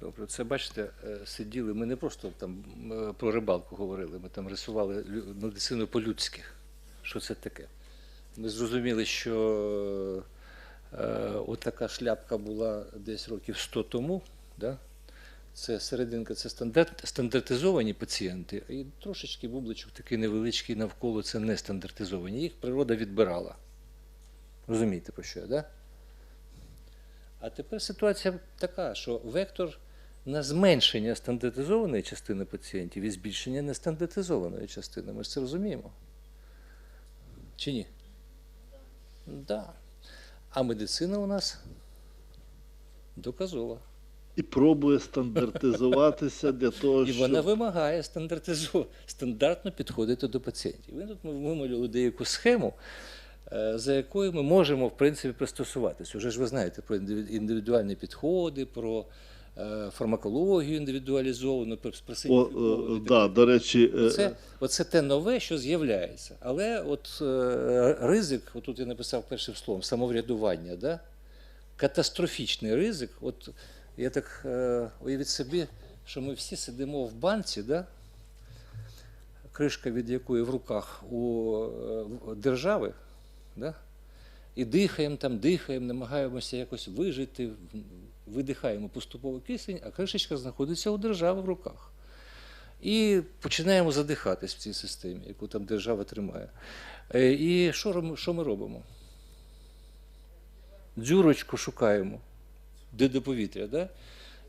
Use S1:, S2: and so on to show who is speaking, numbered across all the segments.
S1: Добре, це бачите, е, сиділи. Ми не просто там е, про рибалку говорили, ми там рисували медицину по-людськи. Що це таке? Ми зрозуміли, що е, от така шляпка була десь років 100 тому. Да? Це серединка, це стандарт, стандартизовані пацієнти, і трошечки бубличок такий невеличкий навколо це не стандартизовані. Їх природа відбирала. Розумієте, про що я, да? А тепер ситуація така, що вектор на зменшення стандартизованої частини пацієнтів і збільшення нестандартизованої частини. Ми ж це розуміємо? Чи ні? Да. А медицина у нас доказова.
S2: І пробує стандартизуватися для того, щоб...
S1: І вона вимагає стандартизу... стандартно підходити до пацієнтів. Ми тут вималювали деяку схему, е, за якою ми можемо, в принципі, пристосуватися. Уже ж ви знаєте про індивідуальні підходи, про фармакологію індивідуалізовану,
S2: О, е, да, до речі, е,
S1: Це, оце те нове, що з'являється. Але от е, ризик, отут я написав першим словом, самоврядування, да? катастрофічний ризик. От я так е, уявіть собі, що ми всі сидимо в банці, да? кришка від якої в руках у е, держави, да? і дихаємо там, дихаємо, намагаємося якось вижити, видихаємо поступово кисень, а кришечка знаходиться у держави в руках. І починаємо задихатись в цій системі, яку там держава тримає. Е, І що, що ми робимо? Дзюрочку шукаємо, де до повітря. Да?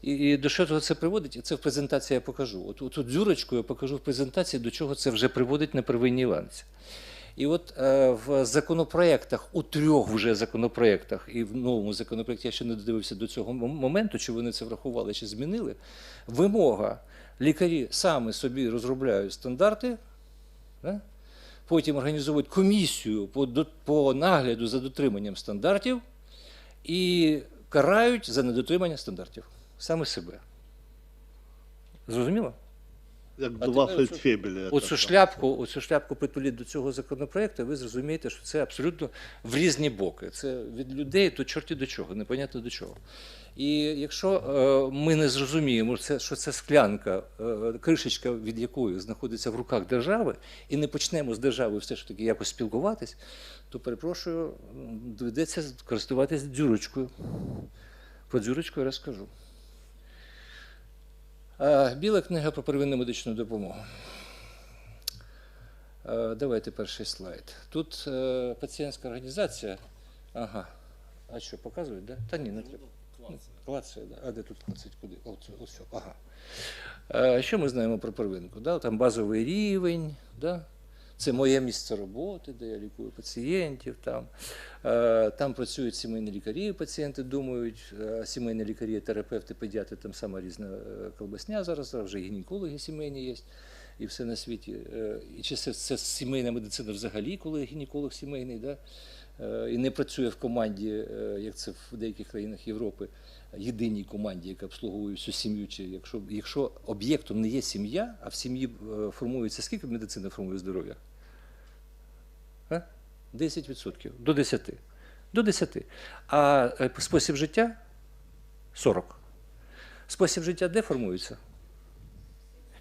S1: І, і до чого це приводить? І це в презентації я покажу. От, от, от дзюрочку я покажу в презентації, до чого це вже приводить на первинній ланці. І от е, в законопроєктах, у трьох вже законопроєктах, і в новому законопроєкті я ще не додивився до цього моменту, чи вони це врахували, чи змінили. Вимога лікарі самі собі розробляють стандарти, да? потім організовують комісію по, по нагляду за дотриманням стандартів і карають за недотримання стандартів саме себе. Зрозуміло?
S2: Як
S1: а
S2: два фельдфебеля.
S1: Оцю шляпку, оцю шляпку притуліть до цього законопроекту, ви зрозумієте, що це абсолютно в різні боки. Це від людей до чорті до чого, непонятно до чого. І якщо е, ми не зрозуміємо, що це, що це склянка, е, кришечка, від якої знаходиться в руках держави, і не почнемо з державою все ж таки якось спілкуватись, то перепрошую, доведеться користуватися дзюрочкою. Про дзюрочку я розкажу. Е, Біла книга про первинну медичну допомогу. Е, Давайте перший слайд. Тут е, пацієнтська організація. Ага. А що, показують, да? Та ні, не треба. Клацає, да. А де тут клацать? Куди? О, ось, ага. Що ми знаємо про первинку? Да? Там базовий рівень, да? Це моє місце роботи, де я лікую пацієнтів. Там, Е, там працюють сімейні лікарі, пацієнти думають, е, сімейні лікарі, терапевти, педіатри, там сама різна е, колбасня зараз, вже гінекологи сімейні є. І все на світі. І чи це, це сімейна медицина взагалі, коли гінеколог сімейний, да? І не працює в команді, як це в деяких країнах Європи, єдиній команді, яка обслуговує всю сім'ю. Чи якщо, якщо об'єктом не є сім'я, а в сім'ї формується скільки медицина формує здоров'я? А? 10%. До 10. До 10. А е, спосіб життя 40. Спосіб життя де формується?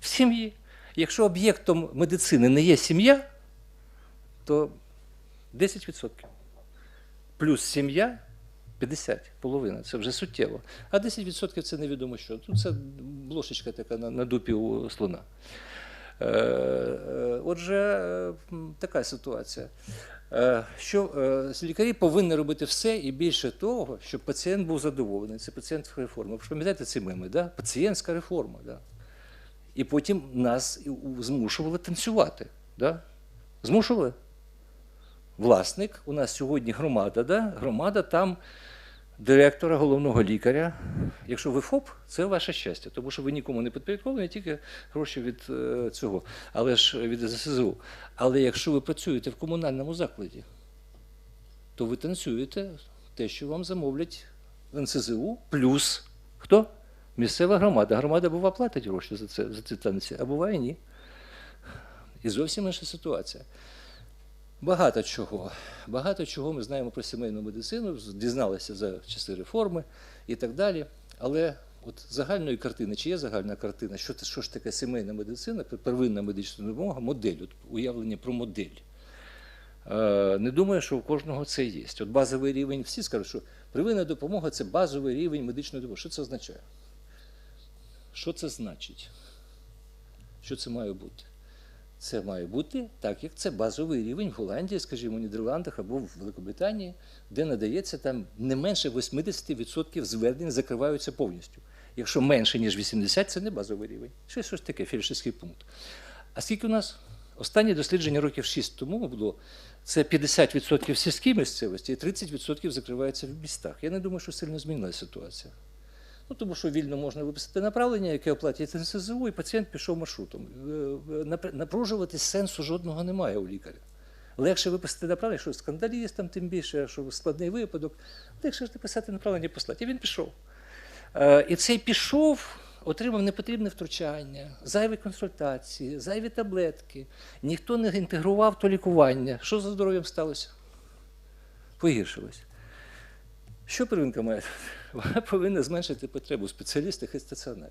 S1: В сім'ї. Якщо об'єктом медицини не є сім'я, то 10%. Плюс сім'я 50, половина. Це вже суттєво. А 10% це невідомо що. Тут це блошечка така на, на дупі у слона. Е, е, Отже, е, така ситуація. Що лікарі повинні робити все і більше того, щоб пацієнт був задоволений. Це пацієнтська реформа. Ви пам'ятаєте ці меми, да? Пацієнтська реформа. Да? І потім нас змушували танцювати. Да? Змушували? Власник, у нас сьогодні громада, да? громада там директора, головного лікаря. Якщо ви ФОП, це ваше щастя, тому що ви нікому не підпорядковані, тільки гроші від е, цього, але ж від ЗСУ. Але якщо ви працюєте в комунальному закладі, то ви танцюєте те, що вам замовлять в НСЗУ, плюс хто? Місцева громада. Громада бува платить гроші за це за ці танці, а буває ні. І зовсім інша ситуація. Багато чого. Багато чого ми знаємо про сімейну медицину, дізналися за часи реформи і так далі. Але От загальної картини, чи є загальна картина, що, що ж таке сімейна медицина, первинна медична допомога, модель, от уявлення про модель. Е, Не думаю, що у кожного це є. От базовий рівень, всі скажуть, що первинна допомога це базовий рівень медичної допомоги. Що це означає? Що це значить? Що це має бути? Це має бути так, як це базовий рівень в Голландії, скажімо, в Нідерландах або в Великобританії, де надається там не менше 80% звернень закриваються повністю. Якщо менше, ніж 80%, це не базовий рівень. Щось, щось таке, фельдшерський пункт. А скільки у нас? Останнє дослідження років 6 тому було це 50% в сільській місцевості і 30% закривається в містах. Я не думаю, що сильно змінилася ситуація. Ну, тому що вільно можна виписати направлення, яке оплатять НСЗУ, і пацієнт пішов маршрутом. Е, е, Напружуватись сенсу жодного немає у лікаря. Легше виписати направлення, що скандаліст там тим більше, що складний випадок. Легше ж написати направлення і послати. І він пішов. Е, І цей пішов, отримав непотрібне втручання, зайві консультації, зайві таблетки. Ніхто не інтегрував то лікування. Що за здоров'ям сталося? Погіршилось. Що первинка має? Вона повинна зменшити потребу в спеціалістах і стаціонарі.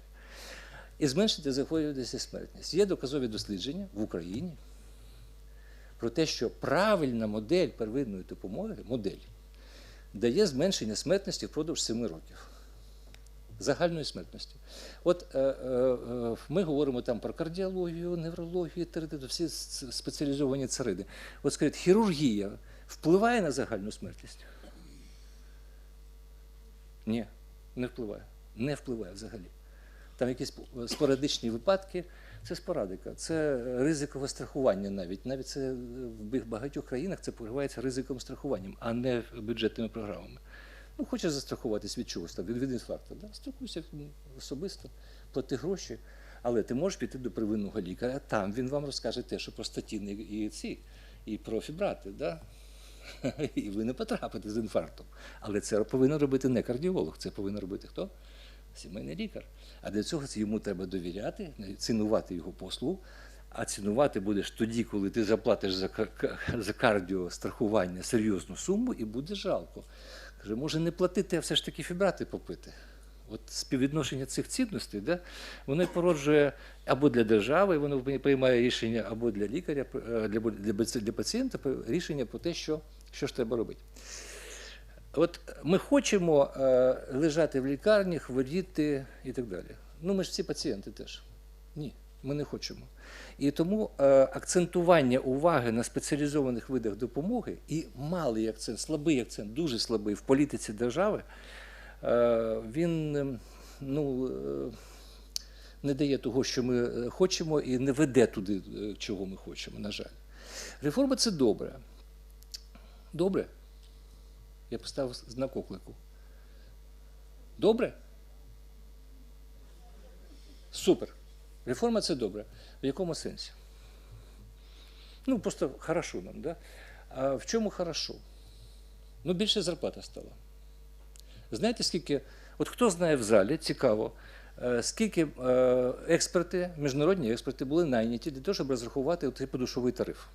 S1: І зменшити захворюваність і смертність. Є доказові дослідження в Україні про те, що правильна модель первинної допомоги, модель, дає зменшення смертності впродовж 7 років. Загальної смертності. От е, е, е, ми говоримо там про кардіологію, неврологію, теритиду, всі спеціалізовані цариди. От скажіть, хірургія впливає на загальну смертність? Ні, не впливає. Не впливає взагалі. Там якісь спорадичні випадки, це спорадика, це ризикове страхування навіть. Навіть це в багатьох країнах це покривається ризиковим страхуванням, а не бюджетними програмами. Ну, хочеш застрахуватись від чогось там, від, від інфаркту, да? страхуйся особисто, плати гроші, але ти можеш піти до первинного лікаря, там він вам розкаже те, що про статіни і ці, і про фібрати. Да? І ви не потрапите з інфарктом. Але це повинен робити не кардіолог, це повинен робити хто? Сімейний лікар. А для цього йому треба довіряти, цінувати його послугу. А цінувати будеш тоді, коли ти заплатиш за, за кардіострахування серйозну суму, і буде жалко. Каже, може не платити, а все ж таки фібрати попити. От співвідношення цих цінностей, да, воно породжує або для держави, воно приймає рішення, або для лікаря, е, для, для, для пацієнта рішення про те, що, що ж треба робити. От ми хочемо е, лежати в лікарні, хворіти і так далі. Ну, ми ж всі пацієнти теж. Ні, ми не хочемо. І тому е, акцентування уваги на спеціалізованих видах допомоги і малий акцент, слабий акцент, дуже слабий в політиці держави, е, він ем, ну, е, не дає того, що ми е, хочемо, і не веде туди, е, чого ми хочемо, на жаль. Реформа це добре. Добре. Я поставив знак оклику. Добре? Супер. Реформа це добре. В якому сенсі? Ну, просто хорошо нам, да? А в чому хорошо? Ну, більше зарплата стала. Знаєте, скільки, от хто знає в залі, цікаво, е, скільки е, експерти, міжнародні експерти були найняті для того, щоб розрахувати цей подушовий тариф.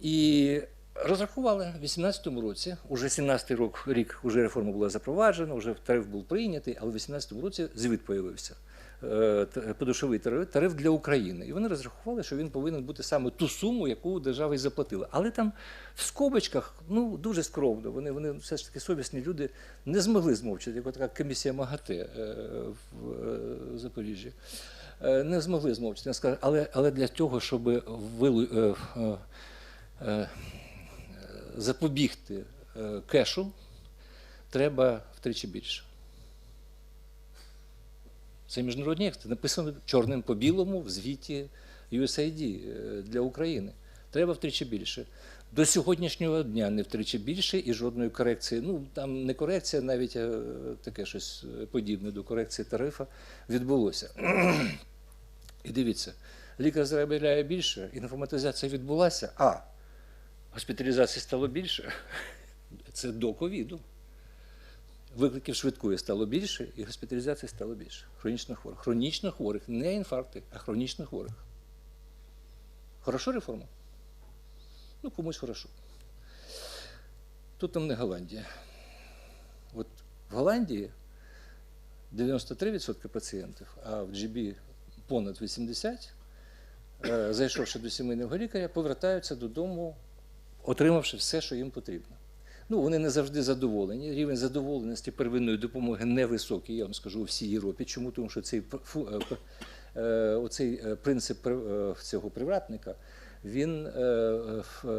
S1: І розрахували в 2018 році, уже 17 рік, рік вже реформа була запроваджена, вже тариф був прийнятий, але в 2018 році звіт появився. е, Подушовий тариф, тариф для України. І вони розрахували, що він повинен бути саме ту суму, яку держава і заплатила. Але там в скобочках ну, дуже скромно. Вони, вони все ж таки совісні люди не змогли змовчати, як така комісія МАГАТЕ е, в е, Запоріжжі. Не змогли змовчати. Але, але для того, щоб вилу, запобігти е, кешу, треба втричі більше. Це міжнародні експерти. Написано чорним по білому в звіті USAID е, для України. Треба втричі більше. До сьогоднішнього дня не втричі більше і жодної корекції. Ну там не корекція, навіть а таке щось е, подібне до корекції тарифа відбулося. І дивіться, лікар заробляє більше, інформатизація відбулася, а госпіталізації стало більше. Це до ковіду. Викликів швидкої стало більше, і госпіталізації стало більше. Хронічно хворих. Хронічно хворих, не інфаркти, а хронічно хворих. Хорошо реформа? Ну, комусь хорошо. Тут там не Голландія. От в Голландії 93% пацієнтів, а в GB понад 80%, е, зайшовши до сімейного лікаря, повертаються додому, отримавши все, що їм потрібно. Ну, вони не завжди задоволені. Рівень задоволеності первинної допомоги невисокий, я вам скажу, у всій Європі. Чому? Тому що цей, е, е, оцей е, принцип цього привратника він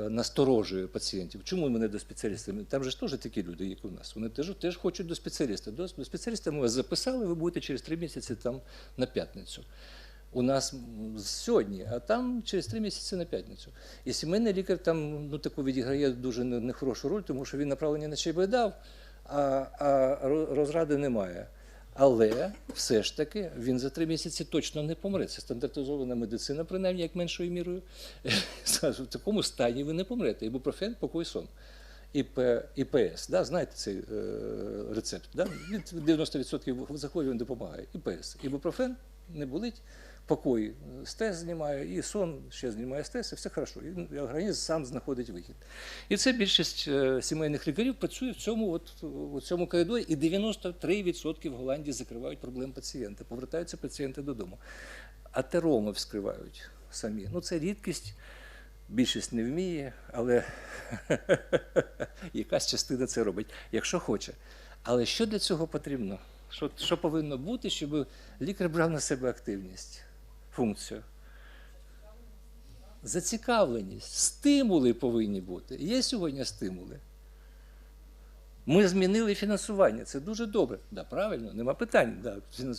S1: насторожує пацієнтів. Чому вони до спеціаліста? Там же ж теж такі люди, як у нас. Вони теж, теж хочуть до спеціаліста. До спеціаліста ми вас записали, ви будете через три місяці там на п'ятницю. У нас сьогодні, а там через три місяці на п'ятницю. І сімейний лікар там ну, таку відіграє дуже нехорошу роль, тому що він направлення на ЧБ дав, а, а розради немає. Але все ж таки він за три місяці точно не помре. Це стандартизована медицина, принаймні, як меншою мірою. В такому стані ви не помрете. Ібупрофен, покой сон. ІП, ІПС, да, знаєте цей е, рецепт. Да? Від 90% захворювань допомагає. ІПС. Ібупрофен не болить, покой е, стес знімає, і сон ще знімає стес, і все хорошо. І організм сам знаходить вихід. І це більшість е, сімейних лікарів працює в цьому, от, у цьому коридорі, і 93% в Голландії закривають проблем пацієнта, повертаються пацієнти додому. А тероми вскривають самі. Ну, це рідкість. Більшість не вміє, але якась частина це робить, якщо хоче. Але що для цього потрібно? Що, що повинно бути, щоб лікар брав на себе активність, функцію? Зацікавленість, стимули повинні бути. Є сьогодні стимули. Ми змінили фінансування. Це дуже добре. Да, правильно, нема питань. Да,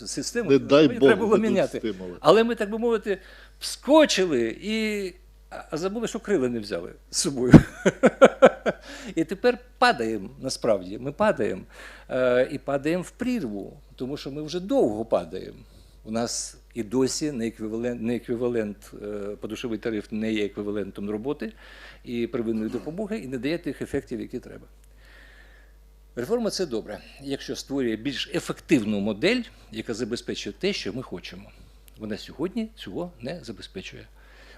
S1: систему
S2: Не дай Бог
S1: треба було міняти.
S2: стимули.
S1: Але ми, так би мовити, вскочили і а- забули, що крила не взяли з собою. І тепер падаємо насправді. Ми падаємо е, і падаємо в прірву, тому що ми вже довго падаємо. У нас і досі не еквівалент, не еквівалент е, подушовий тариф не є еквівалентом роботи і первинної допомоги, і не дає тих ефектів, які треба. Реформа це добре, якщо створює більш ефективну модель, яка забезпечує те, що ми хочемо. Вона сьогодні цього не забезпечує.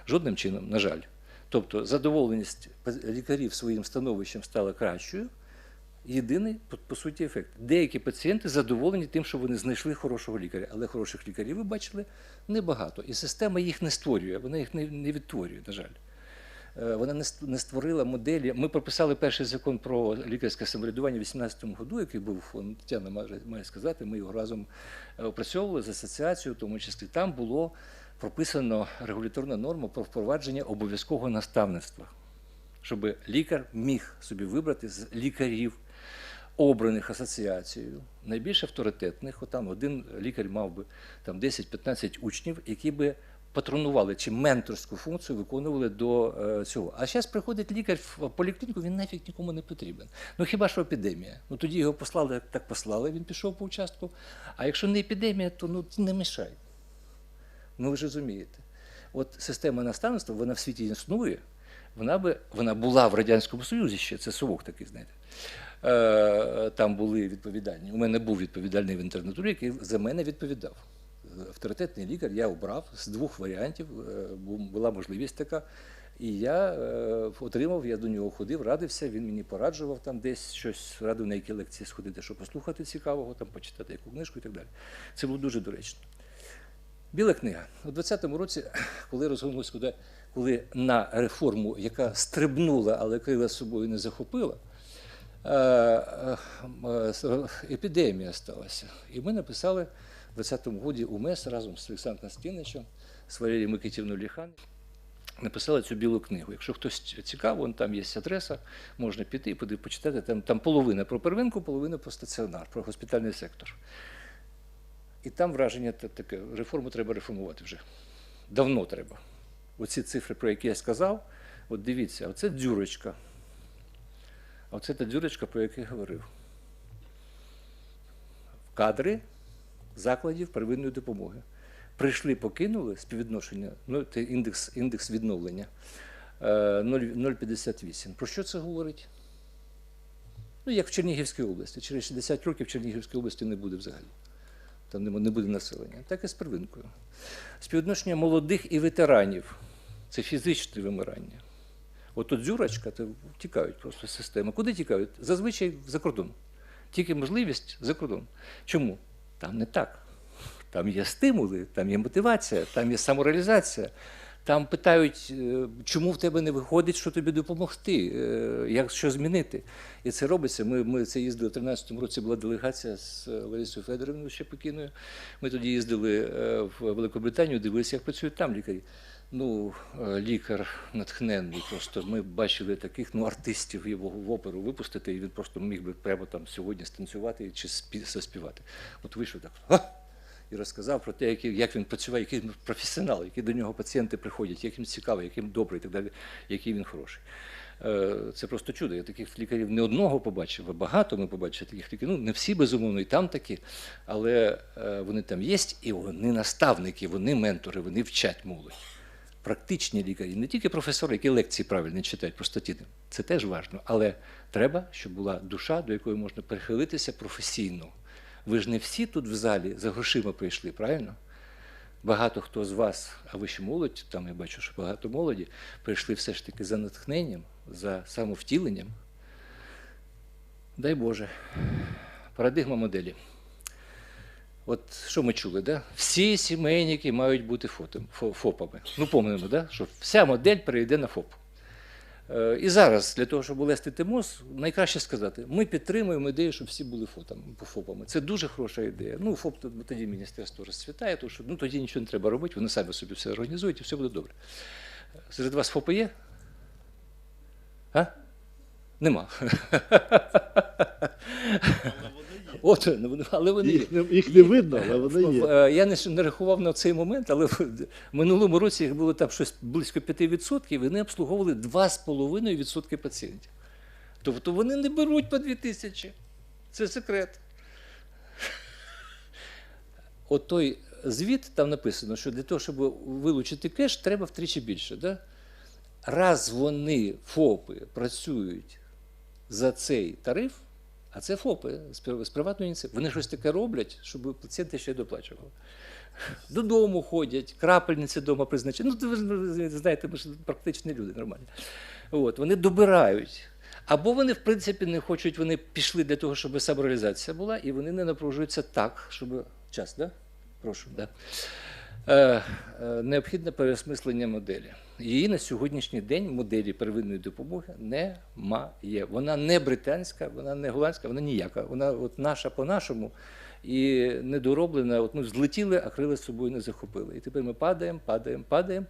S1: Жодним чином, на жаль. Тобто задоволеність лікарів своїм становищем стала кращою. Єдиний, по, по суті, ефект. Деякі пацієнти задоволені тим, що вони знайшли хорошого лікаря, але хороших лікарів, ви бачили, небагато. І система їх не створює, вона їх не, відтворює, на жаль. Е, Вона не ст- створила моделі. Ми прописали перший закон про лікарське самоврядування в 2018 году, який був он, Тетяна має сказати. Ми його разом е, опрацьовували з асоціацією, в тому числі там було прописано регуляторна норма про впровадження обов'язкового наставництва, щоб лікар міг собі вибрати з лікарів, обраних асоціацією, найбільш авторитетних. Отам один лікар мав би там 10-15 учнів, які би патронували чи менторську функцію виконували до е, цього. А зараз приходить лікар в поліклініку, він нафіг нікому не потрібен. Ну хіба що епідемія? Ну тоді його послали, як так послали, він пішов по участку. А якщо не епідемія, то ну не мішай. Ну ви ж розумієте. От система наставництва, вона в світі існує, вона би вона була в Радянському Союзі ще, це совок такий, знаєте. Е, там були відповідальні. У мене був відповідальний в інтернатурі, який за мене відповідав. Авторитетний лікар я обрав з двох варіантів, е, була можливість така. І я е, отримав, я до нього ходив, радився, він мені пораджував там десь щось, радив на які лекції сходити, щоб послухати цікавого, там почитати яку книжку і так далі. Це було дуже доречно. Біла книга. У 20-му році, коли розгорнулося, коли, на реформу, яка стрибнула, але крила собою не захопила, епідемія сталася. І ми написали в 20-му році УМЕС разом з Олександром Константиновичем, з Валерієм Микитівною Ліхан, написали цю білу книгу. Якщо хтось цікаво, вон там є адреса, можна піти і почитати. Там, там половина про первинку, половина про стаціонар, про госпітальний сектор. І там враження таке, реформу треба реформувати вже. Давно треба. Оці цифри, про які я сказав, от дивіться, оце дзюрочка. А оце та дзюрочка, про яку я говорив. Кадри закладів первинної допомоги. Прийшли, покинули співвідношення, ну, це індекс, індекс відновлення е, 0 0,58. Про що це говорить? Ну, як в Чернігівській області. Через 60 років в Чернігівській області не буде взагалі там не буде населення, так і з первинкою. Співвідношення молодих і ветеранів це фізичне вимирання. От тут дзюрочка, то тікають просто з системи. Куди тікають? Зазвичай за кордон. Тільки можливість за кордон. Чому? Там не так. Там є стимули, там є мотивація, там є самореалізація. Там питають, е, чому в тебе не виходить, що тобі допомогти, е, як що змінити. І це робиться. Ми, ми це їздили в 13-му році. Була делегація з е, Ларисою Федорівною ще покійною. Ми тоді їздили в Великобританію, дивилися, як працюють там лікарі. Ну, е, лікар натхненний. Просто ми бачили таких ну, артистів його в оперу випустити, і він просто міг би прямо там сьогодні станцювати чи спі- заспівати. От вийшов так. «Га!» і розказав про те, як він працює, який він професіонал, які до нього пацієнти приходять, як він цікавий, як він добрий і так далі, який він хороший. Е, Це просто чудо. Я таких лікарів не одного побачив, а багато ми побачили таких лікарів. Ну, не всі, безумовно, і там такі, але е, вони там є, і вони наставники, вони ментори, вони вчать молодь. Практичні лікарі, не тільки професори, які лекції правильно читають про статіни. Це теж важливо. Але треба, щоб була душа, до якої можна перехилитися професійно. Ви ж не всі тут в залі за грошима прийшли, правильно? Багато хто з вас, а ви ще молодь, там я бачу, що багато молоді, прийшли все ж таки за натхненням, за самовтіленням. Дай Боже. Парадигма моделі. От що ми чули, да? всі сімейники мають бути фотом, фо- ФОПами. Ну, пам'ятаємо, да? що вся модель перейде на ФОП. Е, І зараз для того, щоб улести ТИМОЗ, найкраще сказати, ми підтримуємо ідею, щоб всі були ФОПами. Це дуже хороша ідея. Ну, ФОП тоді міністерство розцвітає, тому що ну, тоді нічого не треба робити, вони самі собі все організують і все буде добре. Серед вас ФОПи є? А? Нема. От, ну, але вони.
S2: Їх не, їх не видно, але вони є.
S1: Е, Я не, не рахував на цей момент, але в минулому році їх було там щось близько 5%, і вони обслуговували 2,5% пацієнтів. Тобто вони не беруть по 2 тисячі. Це секрет. От той звіт там написано, що для того, щоб вилучити кеш, треба втричі більше. Да? Раз вони ФОПи працюють за цей тариф, а це ФОПи з пр- з приватної ініціативи. Вони щось таке роблять, щоб пацієнти ще доплачували. Додому ходять, крапельниці вдома призначені. Ну, ви знаєте, ми ж практичні люди нормальні. От, вони добирають. Або вони, в принципі, не хочуть, вони пішли для того, щоб самореалізація була, і вони не напружуються так, щоб. Час, да? Прошу, да. Е, е, необхідне переосмислення моделі. Її на сьогоднішній день моделі первинної допомоги немає. Вона не британська, вона не голландська, вона ніяка. Вона от наша по-нашому і недороблена. От ми злетіли, а крила з собою не захопили. І тепер ми падаємо, падаємо, падаємо.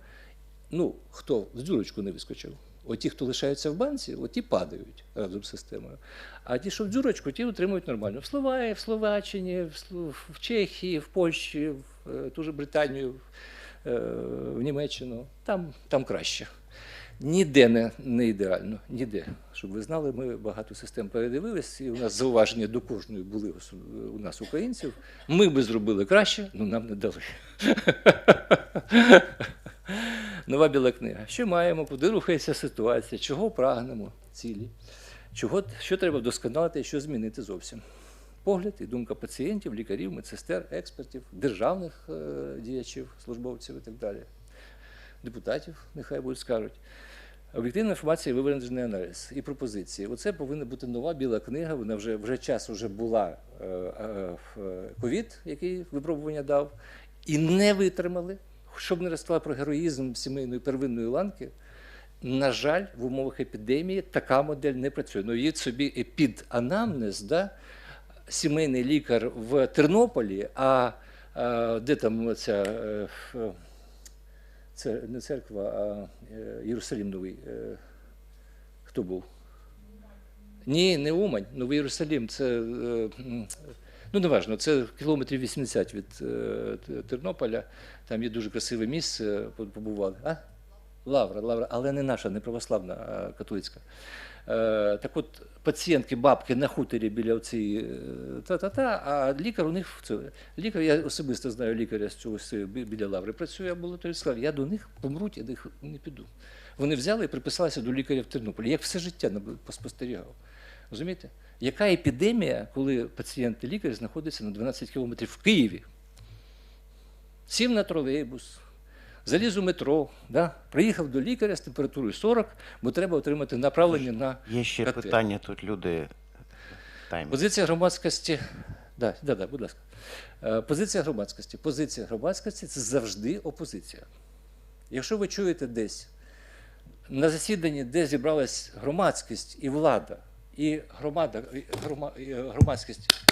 S1: Ну, хто в дзюрочку не вискочив? От ті, хто лишаються в банці, от ті падають разом з системою. А ті, що в дзюрочку, ті отримують нормально. В Словакії, в Словаччині, в, Чехії, в Польщі, в е, ту же Британію, в Німеччину. Там, там краще. Ніде не, не ідеально, ніде. Щоб ви знали, ми багато систем передивились, і у нас зауваження до кожної були у нас українців. Ми би зробили краще, але нам не дали. Нова біла книга. Що маємо, куди рухається ситуація, чого прагнемо, цілі, чого, що треба вдосконалити і що змінити зовсім. Погляд і думка пацієнтів, лікарів, медсестер, експертів, державних е, діячів, службовців і так далі, депутатів, нехай будуть скажуть. Об'єктивна інформація виважений аналіз і пропозиції. Оце повинна бути нова біла книга. Вона вже вже час вже була е, е, ковід, який випробування дав, і не витримали. Щоб не розказала про героїзм сімейної первинної ланки. На жаль, в умовах епідемії така модель не працює. Ну, є собі епіданамнез, да? Сімейний лікар в Тернополі, а, де там ця е, це не церква, а е, Єрусалим новий. е, Хто був? Ні, не Умань, Новий Єрусалим. Це, ну, неважно, це кілометрів 80 від Тернополя. Там є дуже красиве місце, побували. А? Лавра, Лавра, але не наша, не православна, а католицька. Так от, пацієнтки, бабки на хуторі біля цієї та-та-та, а лікар у них. Лікар, я особисто знаю лікаря з цього біля лаври, працює амбулаторії, сказав, я до них помруть, я до них не піду. Вони взяли і приписалися до лікаря в Тернополі. Як все життя поспостерігав. Розумієте? Яка епідемія, коли пацієнт і лікар знаходиться на 12 кілометрів в Києві? Сів на тролейбус, заліз у метро, да? приїхав до лікаря з температурою 40, бо треба отримати направлення на
S3: Є ще
S1: КТ.
S3: питання тут люди. Тайм.
S1: Позиція громадськості Да, да, да, будь ласка. Е, Позиція громадськості. Позиція громадськості це завжди опозиція. Якщо ви чуєте десь на засіданні, де зібралась громадськість і влада, і громада, грома, громадськість,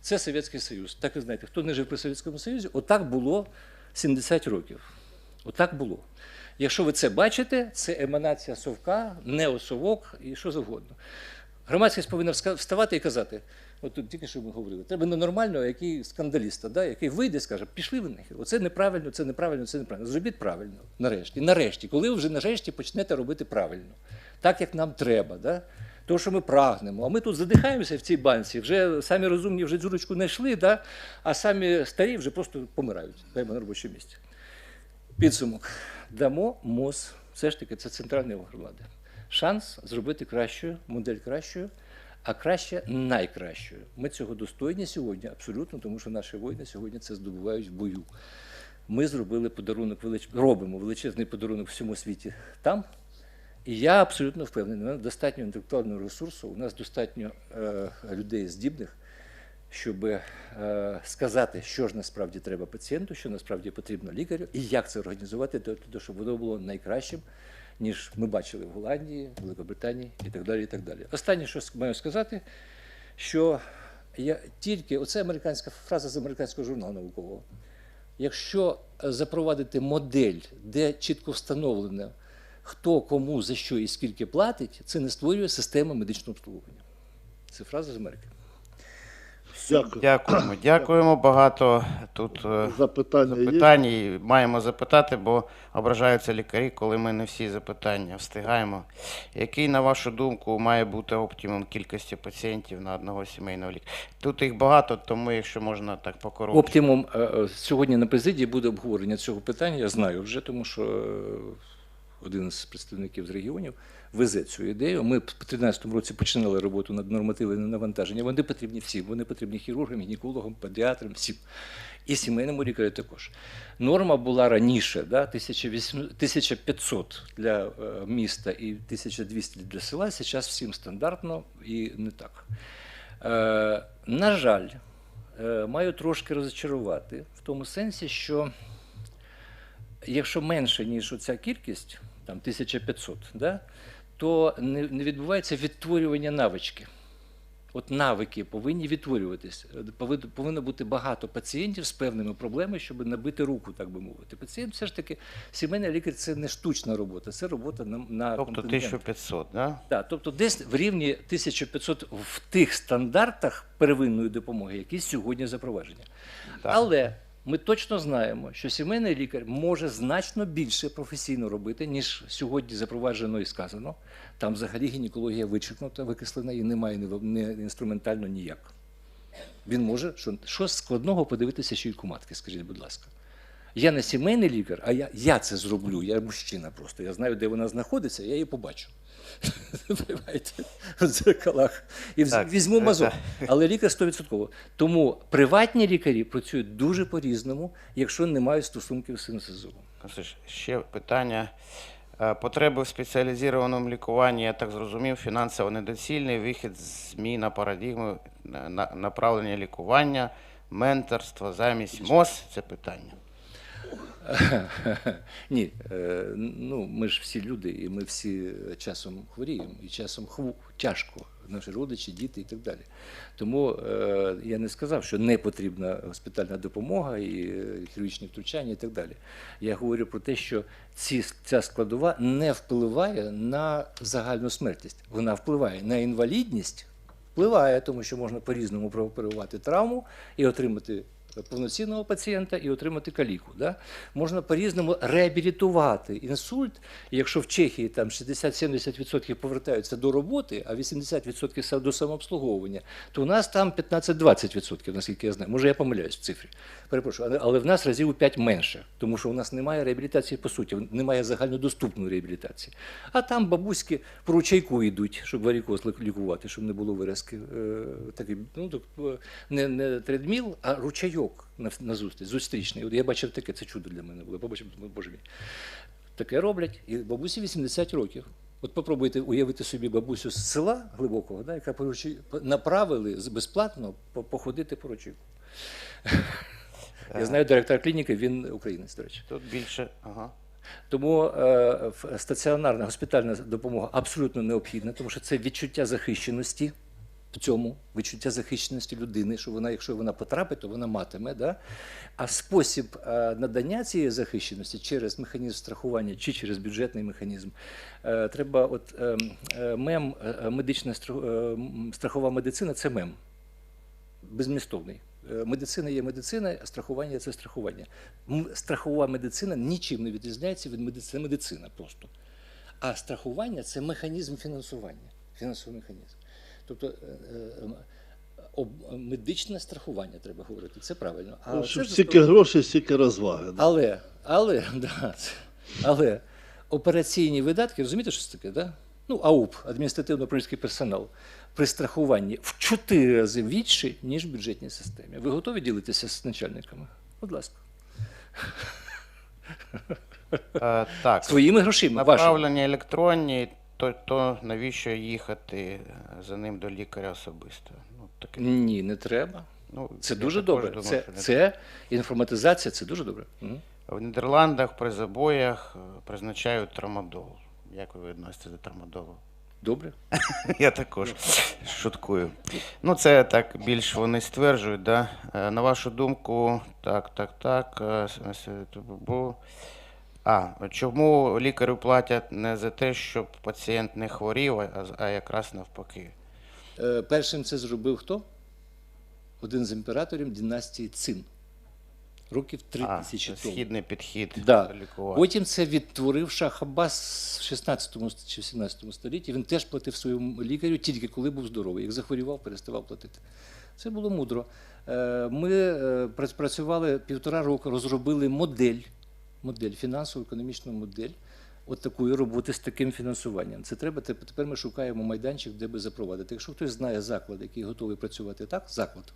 S1: це Совєтський Союз. Так ви знаєте, хто не жив при Совєтському Союзі, отак було 70 років. Отак було. Якщо ви це бачите, це еманація совка, неосовок і що завгодно. Громадськість повинна вставати і казати: от тут тільки що ми говорили, треба ненормального, який скандаліста, да, який вийде і скаже, пішли ви нахер, оце неправильно, це неправильно, це неправильно. Зробіть правильно, нарешті. Нарешті, коли ви вже нарешті почнете робити правильно, так як нам треба. Да? Того, що ми прагнемо. А ми тут задихаємося в цій банці, вже самі розумні вже дзюрочку знайшли, да? а самі старі вже просто помирають прямо на робочому місці. Підсумок. Дамо МОЗ, все ж таки, це центральна громада. Шанс зробити кращою, модель кращою, а краще найкращою. Ми цього достойні сьогодні, абсолютно, тому що наші воїни сьогодні це здобувають в бою. Ми зробили подарунок, робимо величезний подарунок всьому світі там. І я абсолютно впевнений, у нас достатньо інтелектуального ресурсу, у нас достатньо е, людей здібних, щоб е, сказати, що ж насправді треба пацієнту, що насправді потрібно лікарю, і як це організувати, того, щоб воно було найкращим, ніж ми бачили в Голландії, Великобританії і так далі. І так далі. Останнє, що маю сказати, що я тільки оце американська фраза з американського журналу наукового. Якщо е, запровадити модель, де чітко встановлено, хто кому за що і скільки платить, це не створює систему медичного обслуговування. Це фраза з Америки.
S2: Дякую.
S3: Дякуємо, дякуємо. Багато тут е,
S2: Запитання
S3: запитань і маємо запитати, бо ображаються лікарі, коли ми не всі запитання встигаємо. Який, на вашу думку, має бути оптимум кількості пацієнтів на одного сімейного лікаря? Тут їх багато, тому якщо можна так покоротше.
S1: Оптимум е, е, сьогодні на президії буде обговорення цього питання. Я знаю вже, тому що один з представників з регіонів везе цю ідею. Ми в 2013 році починали роботу над нормативним навантаженням. Вони потрібні всім. Вони потрібні хірургам, гінекологам, педіатрам, всім. І сімейному лікарю також. Норма була раніше, да, 1500 для е, міста і 1200 для села. Зараз всім стандартно і не так. Е, на жаль, е, маю трошки розчарувати в тому сенсі, що якщо менше, ніж оця кількість, там 1500, да, то не, не відбувається відтворювання навички. От навики повинні відтворюватись. Е, Повинно, бути багато пацієнтів з певними проблемами, щоб набити руку, так би мовити. Пацієнт все ж таки, сімейний лікар це не штучна робота, це робота на, на
S3: Тобто
S1: контингент.
S3: 1500, да?
S1: Так, тобто десь в рівні 1500 в тих стандартах первинної допомоги, які сьогодні запроваджені.
S3: Так.
S1: Але ми точно знаємо, що сімейний лікар може значно більше професійно робити, ніж сьогодні запроваджено і сказано. Там взагалі гінекологія вичеркнута, викислена і немає ні інструментально ніяк. Він може, що, що складного подивитися щільку матки, скажіть, будь ласка. Я не сімейний лікар, а я, я це зроблю. Я мужчина просто. Я знаю, де вона знаходиться, я її побачу. В дзеркалах. І
S3: Так,
S1: візьму мазок. Але лікар 100%. Тому приватні лікарі працюють дуже по-різному, якщо не мають стосунків з СНСЗУ.
S3: Константин, ще питання. Е, Потреби в спеціалізованому лікуванні, я так зрозумів, фінансово недоцільний вихід, зміна парадигми, на- на- направлення лікування, менторство замість МОЗ це питання.
S1: Ні, е, ну ми ж всі люди, і ми всі часом хворіємо, і часом хву, тяжко, наші родичі, діти і так далі. Тому е, я не сказав, що не потрібна госпітальна допомога і е, хірургічні втручання і так далі. Я говорю про те, що ці, ця складова не впливає на загальну смертність. Вона впливає на інвалідність, впливає, тому що можна по-різному прооперувати травму і отримати повноцінного пацієнта і отримати каліку. Да? Можна по-різному реабілітувати інсульт. Якщо в Чехії там 60-70% повертаються до роботи, а 80% до самообслуговування, то у нас там 15-20%, наскільки я знаю. Може, я помиляюсь в цифрі. Перепрошую, але, в нас разів у 5 менше, тому що у нас немає реабілітації по суті, немає загальнодоступної реабілітації. А там бабуськи по ручейку йдуть, щоб варікоз лікувати, щоб не було виразки. Е, такий, ну, е, не, не тредміл, а ручайок на, на зустріч, зустрічний. От я бачив таке, це чудо для мене було. Побачив, боже мій. Таке роблять, і бабусі 80 років. От попробуйте уявити собі бабусю з села глибокого, да, яка поручи- направили безплатно походити по ручейку. Я знаю директора клініки, він українець, до речі.
S3: Тут більше. Ага.
S1: Тому е, стаціонарна госпітальна допомога абсолютно необхідна, тому що це відчуття захищеності в цьому, відчуття захищеності людини, що вона, якщо вона потрапить, то вона матиме. Да? А спосіб е, надання цієї захищеності через механізм страхування чи через бюджетний механізм, е, треба, от е, мем, медична страхова медицина це мем безмістовний. Медицина є медицина, а страхування це страхування. Страхова медицина нічим не відрізняється від медицини. медицина просто. А страхування це механізм фінансування, фінансовий механізм. Тобто е, е, медичне страхування треба говорити, це правильно. А
S2: Ну, Щоб стільки грошей, стільки розваги. да.
S1: але, але, да, але операційні видатки, розумієте, що це таке, да? Ну, АУП, адміністративно-управлінський персонал, при страхуванні в 4 рази більші, ніж в бюджетній системі. Ви готові ділитися з начальниками? Будь ласка.
S3: Е, так.
S1: Своїми грошима, вашими.
S3: Електронні, то, то навіщо їхати е, за ним до лікаря особисто? Ну, таке.
S1: Ні, не треба.
S3: Ну,
S1: Це дуже добре.
S3: думаю,
S1: Це,
S3: не
S1: це інформатизація, це дуже добре.
S3: В Нідерландах при забоях е, призначають трамадол. Як ви відноситесь до трамадолу?
S1: Добре.
S3: Я також шуткую. Ну, це так більш вони стверджують, да? Е, На вашу думку, так, так, так. А, чому лікарю платять не за те, щоб пацієнт не хворів, а, а якраз навпаки?
S1: Е, Першим це зробив хто? Один з імператорів династії Цин. Років три тисячі тому.
S3: східний підхід
S1: Да.
S3: до лікування.
S1: Потім це відтворив Шах Аббас в 16 чи 17 столітті. Він теж платив своєму лікарю тільки коли був здоровий. Як захворював, переставав платити. Це було мудро. Е, Ми е, працювали півтора року, розробили модель, модель фінансово-економічну модель. От такої роботи з таким фінансуванням. Це треба. теп- Тепер ми шукаємо майданчик, де би запровадити. Якщо хтось знає заклад, який готовий працювати так, заклад,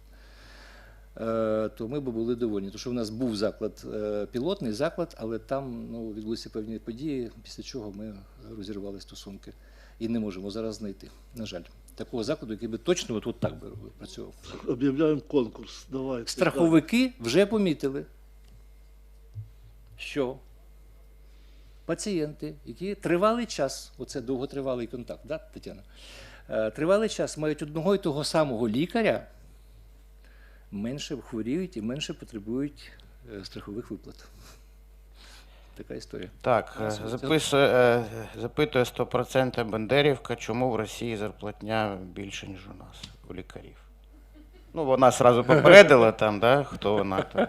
S1: е, то ми б були довольні. Тому що в нас був заклад, е, пілотний заклад, але там ну, відбулися певні події, після чого ми розірвали стосунки і не можемо зараз знайти. На жаль, такого закладу, який би точно от, от так би працював.
S2: Об'являємо конкурс. Давайте.
S1: Страховики вже помітили, що пацієнти, які тривалий час, оце довготривалий контакт, да, Тетяна? Е, Тривалий час мають одного і того самого лікаря, менше хворіють і менше потребують е, страхових виплат. Така історія.
S3: Так, е, записує, запитує 100% Бендерівка, чому в Росії зарплатня більше, ніж у нас, у лікарів. Ну, вона сразу попередила там, да, хто вона.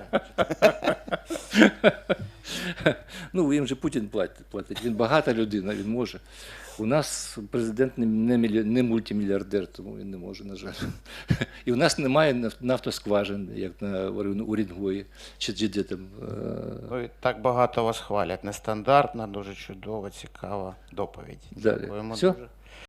S1: Ну, їм же Путін платить, платить. Він багата людина, він може. У нас президент не, не, мультимільярдер, тому він не може, на жаль. І у нас немає наф- нафтоскважин, як на Урінгої, чи чи де там. е,
S3: Ну, і так багато вас хвалять. Нестандартна, дуже чудова, цікава доповідь.
S1: Далі.
S3: Дякуємо
S1: Всьо?
S3: дуже.